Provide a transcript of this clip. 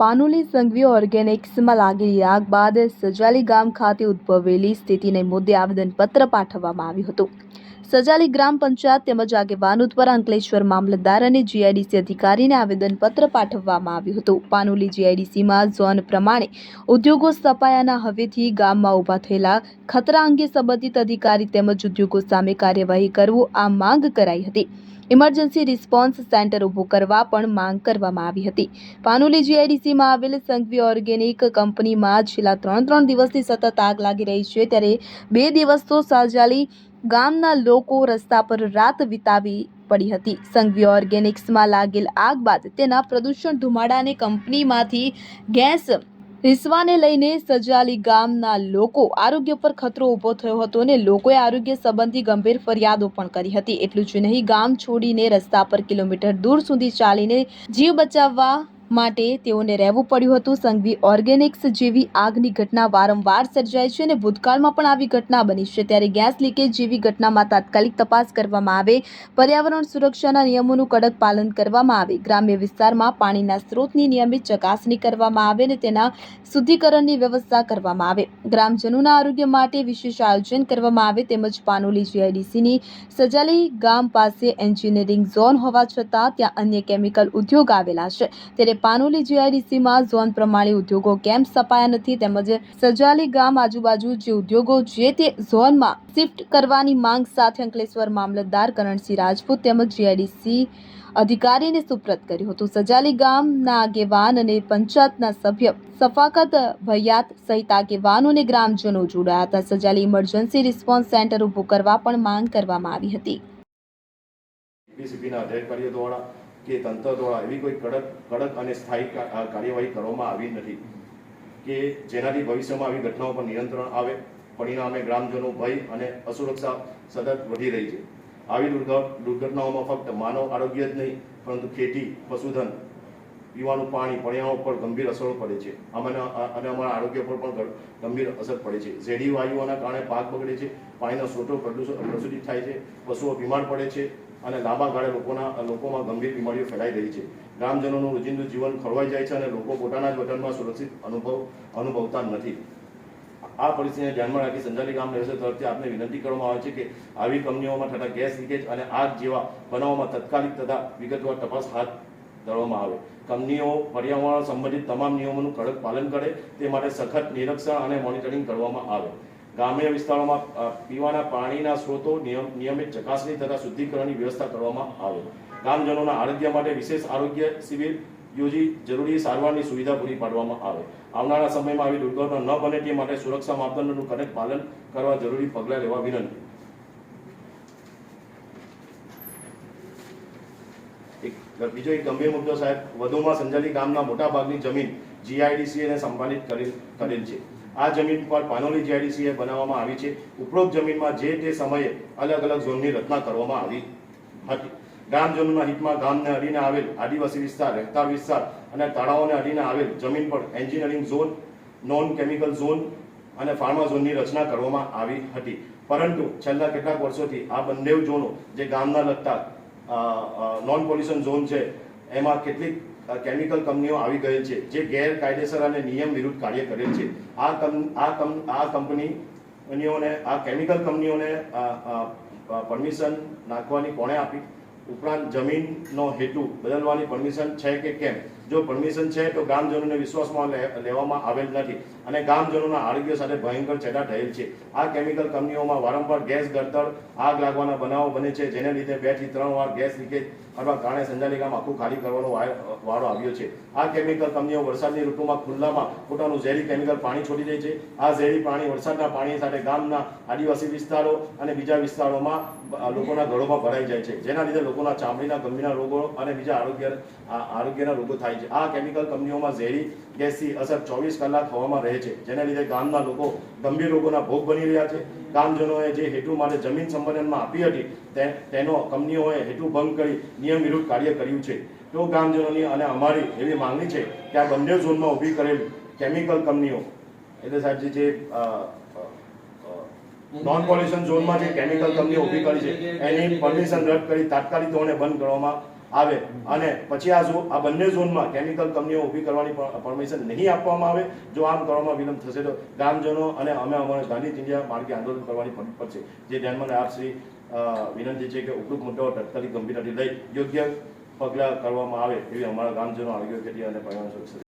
પાનોલી સંઘવી ઓર્ગેનિક્સમાં લાગેલી આગ બાદ સજાલી ગામ ખાતે ઉદ્ભવેલી સ્થિતિને મુદ્દે આવેદનપત્ર પાઠવવામાં આવ્યું હતું. સજાલી ગ્રામ પંચાયત તેમજ આગેવાનો દ્વારા અંકલેશ્વર મામલતદાર અને જીઆઈડીસી અધિકારીને આવેદનપત્ર પાઠવવામાં આવ્યું હતું. પાનોલી જીઆઈડીસીમાં ઝોન પ્રમાણે ઉદ્યોગો સ્થપાયાના હવેથી ગામમાં ઊભા થયેલા ખતરા અંગે સંબંધિત અધિકારી તેમજ ઉદ્યોગો સામે કાર્યવાહી કરવું આ માંગ કરાઈ હતી. ઇમરજન્સી રિસ્પોન્સ સેન્ટર ઊભું કરવા પણ માંગ કરવામાં આવી હતી. પાનોલી જીઆઈડીસીમાં આવેલ સંઘવી ઓર્ગેનિક કંપનીમાં છેલ્લા ત્રણ ત્રણ દિવસથી સતત આગ લાગી રહી છે. ત્યારે બે દિવસ તો સાજાલી ગામના લોકો રસ્તા પર રાત વિતાવી પડી હતી. સંઘવી ઓર્ગેનિક્સમાં લાગેલ આગ બાદ તેના પ્રદૂષણ ધુમાડાને કંપનીમાંથી ગેસ રિસવાને લઈને સજાલી ગામના લોકો આરોગ્ય પર ખતરો ઊભો થયો હતો અને લોકોએ આરોગ્ય સંબંધી ગંભીર ફરિયાદો પણ કરી હતી. એટલું જ નહીં, ગામ છોડીને રસ્તા પર કિલોમીટર દૂર સુધી ચાલીને જીવ બચાવવા માટે તેઓને રહેવું પડ્યું હતું. સંઘવી ઓર્ગેનિક્સ જેવી આગની ઘટના વારંવાર સર્જાય છે અને ભૂતકાળમાં પણ આવી ઘટના બની છે. ત્યારે ગેસ લીકેજ જેવી ઘટનામાં તાત્કાલિક તપાસ કરવામાં આવે. પર્યાવરણ સુરક્ષાના નિયમોનું કડક પાલન કરવામાં આવે. ગ્રામ્ય વિસ્તારમાં પાણીના સ્ત્રોતની નિયમિત ચકાસણી કરવામાં આવે અને તેના શુદ્ધિકરણની વ્યવસ્થા કરવામાં આવે. ગ્રામજનોના આરોગ્ય માટે વિશેષ આયોજન કરવામાં આવે તેમજ પાનોલી જીઆઈડીસીની સજાલી ગામ પાસે એન્જિનિયરિંગ ઝોન હોવા છતાં ત્યાં અન્ય કેમિકલ ઉદ્યોગ આવેલા છે. ત્યારે પાનોલી જીઆઈડીસીમાં ઝોન પ્રમાણે ઉદ્યોગો કેમ સ્થપાયા નથી તેમજ સજાલી ગામ આજુબાજુ જે ઉદ્યોગો જે તે ઝોનમાં શિફ્ટ કરવાની માંગ સાથે અંકલેશ્વર મામલતદાર કરણસિંહ રાજપૂત તેમજ જીઆઈડીસી અધિકારીને સુપ્રત કર્યું હતું. સજાલી ગામના આગેવાન અને પંચાયતના સભ્ય સફાકત ભૈયાત સહિત આગેવાનો અને ગ્રામજનો જોડાયા હતા. સજાલી ઇમરજન્સી રિસ્પોન્સ સેન્ટર ઊભું કરવા પણ માંગ કરવામાં આવી હતી. કે તંત્ર દ્વારા એવી કોઈ કડક કડક અને સ્થાયી કાર્યવાહી કરવામાં આવી નથી. કે જેનાથી ભવિષ્યમાં આવી ઘટનાઓ પર નિયંત્રણ આવે, પરિણામે ગ્રામજનો ભય અને અસુરક્ષા સતત વધી રહી છે. આવી દુર્ઘ- દુર્ઘટનાઓમાં ફક્ત માનવ આરોગ્ય જ નહીં, પરંતુ ખેતી, પશુધન, પીવાનું પાણી, પર્યાવરણ પર ગંભીર અસરો પડે છે. અમારા અને અમારા આરોગ્ય પર પણ ગંભીર અસર પડે છે. ઝેરી વાયુઓના કારણે પાક બગડે છે, પાણીના પ્રદૂષણ પ્રદૂષિત થાય છે, પશુઓ બીમાર પડે છે અને લાંબા ગાળે લોકોના, લોકોમાં ગંભીર બીમારીઓ ફેલાઈ રહી છે. ગ્રામજનોનું રોજિંદુ જીવન ખોરવાઈ જાય છે અને લોકો પોતાના જ વતનમાં સુરક્ષિત અનુભવ, અનુભવતા નથી. આ પરિસ્થિતિને ધ્યાનમાં રાખી સંજાલી ગામ રહેશે તરફથી આપને વિનંતી કરવામાં આવે છે કે આવી કંપનીઓમાં થતા ગેસ લીકેજ અને આગ જેવા બનાવોમાં તાત્કાલિક તથા વિગતવાર તપાસ હાથ ધરવામાં આવે. કંપનીઓ પર્યાવરણ સંબંધિત તમામ નિયમોનું કડક પાલન કરે તે માટે સખત નિરીક્ષણ અને મોનિટરિંગ કરવામાં આવે. ગ્રામ્ય વિસ્તારોમાં પીવાના પાણીના સ્ત્રોતો નિયમ- નિયમિત ચકાસણી તથા શુદ્ધિકરણની વ્યવસ્થા કરવામાં આવે. ગામજનોના આરોગ્ય માટે વિશેષ આરોગ્ય શિબિર યોજી જરૂરી સારવારની સુવિધા પૂરી પાડવામાં આવે. આવનારા સમયમાં આવી દુર્ઘટના ન બને તે માટે સુરક્ષા માપદંડોનું કડક પાલન કરવા જરૂરી પગલાં લેવા વિનંતી. બીજો એક ગંભીર મુદ્દો સાહેબ, વધુમાં સંજાલી ગામના મોટા ભાગની જમીન જીઆઈડીસીએ ને સંપાદિત કરેલ છે. આ જમીન પર પાનોલી જીઆઈડીસીએ બનાવવામાં આવી છે. ઉપરોક્ત જમીનમાં જે તે સમયે અલગ અલગ ઝોનની રચના કરવામાં આવી હતી. ગ્રામજનોના હિતમાં ગામને અડીને આવેલ આદિવાસી વિસ્તાર રહેતાળ વિસ્તાર અને તળાવોને અડીને આવેલ જમીન પર engineering zone, non chemical zone અને ફાર્મા ઝોનની રચના કરવામાં આવી હતી. પરંતુ છેલ્લા કેટલાક વર્ષોથી આ બંને ઝોનો જે ગામના લગતા નોન પોલ્યુશન ઝોન છે, એમાં કેટલીક કેમિકલ કંપનીઓ આવી ગયેલ છે, જે ગેરકાયદેસર અને નિયમ વિરુદ્ધ કાર્ય કરેલ છે. આ આ કંપનીઓને, આ કેમિકલ કંપનીઓને પરમિશન નાખવાની કોણે આપી? ઉપરાંત જમીનનો હેતુ બદલવાની પરમિશન છે કે કેમ? જો પરમિશન છે તો ગ્રામજનોને વિશ્વાસમાં લેવામાં આવેલ નથી. અને ગામજનોના આરોગ્ય સાથે ભયંકર ચેડા થયેલ છે. આ કેમિકલ કંપનીઓમાં વારંવાર ગેસ ગળતર આગ લાગવાના બનાવો બને છે, જેને લીધે બેથી ત્રણ વાર ગેસ લીકેજ અથવા કારણે સંજાલિકામાં આખું ખાલી કરવાનો વારો આવ્યો છે. આ કેમિકલ કંપનીઓ વરસાદની ઋતુમાં ખુલ્લામાં પોતાનું ઝેરી કેમિકલ પાણી છોડી દે છે. આ ઝેરી પાણી વરસાદના પાણી સાથે ગામના આદિવાસી વિસ્તારો અને બીજા વિસ્તારોમાં લોકોના ઘરોમાં ભરાઈ જાય છે. જેના લીધે લોકોના ચામડીના ગંભીર રોગો અને બીજા આરોગ્ય આરોગ્યના રોગો થાય છે. આ કેમિકલ કંપનીઓમાં ઝેરી ગેસથી અસર ચોવીસ કલાક હવામાં રહે છે. જેના લીધે ગામના લોકો ગંભીર રોગોના ભોગ બની રહ્યા છે. ગામજનોએ જે હેતુ માટે જમીન સંપાદનમાં આપી હતી તેનો કંપનીઓએ હેતુ ભંગ કરી નિયમ વિરુદ્ધ કાર્ય કર્યું છે. તો ગામજનોની અને અમારી એવી માંગણી છે કે આ બંને ઝોનમાં ઊભી કરેલી કેમિકલ કંપનીઓ, એટલે સાહેબ જે- જે નોન પોલ્યુશન ઝોનમાં જે કેમિકલ કંપનીઓ ઊભી કરી છે, એની પરમિશન રદ કરી તાત્કાલિક ધોરણે બંધ કરવામાં આવે. અને પછી આ આ બંને ઝોનમાં કેમિકલ કંપનીઓ ઊભી કરવાની પરમિશન નહીં આપવામાં આવે. જો આમ કરવામાં વિલંબ થશે તો ગ્રામજનો અને અમે અમારા ગાંધી ચિંધ્યા માર્ગે આંદોલન કરવાની પડશે. જે ધ્યાનમાં આપ શ્રી વિનંતી છે કે ઉપરોક્ત મુદ્દાઓ તાત્કાલિક ગંભીરતાથી લઈ યોગ્ય પગલાં કરવામાં આવે એવી અમારા ગામજનો આરોગ્ય અને સુરક્ષા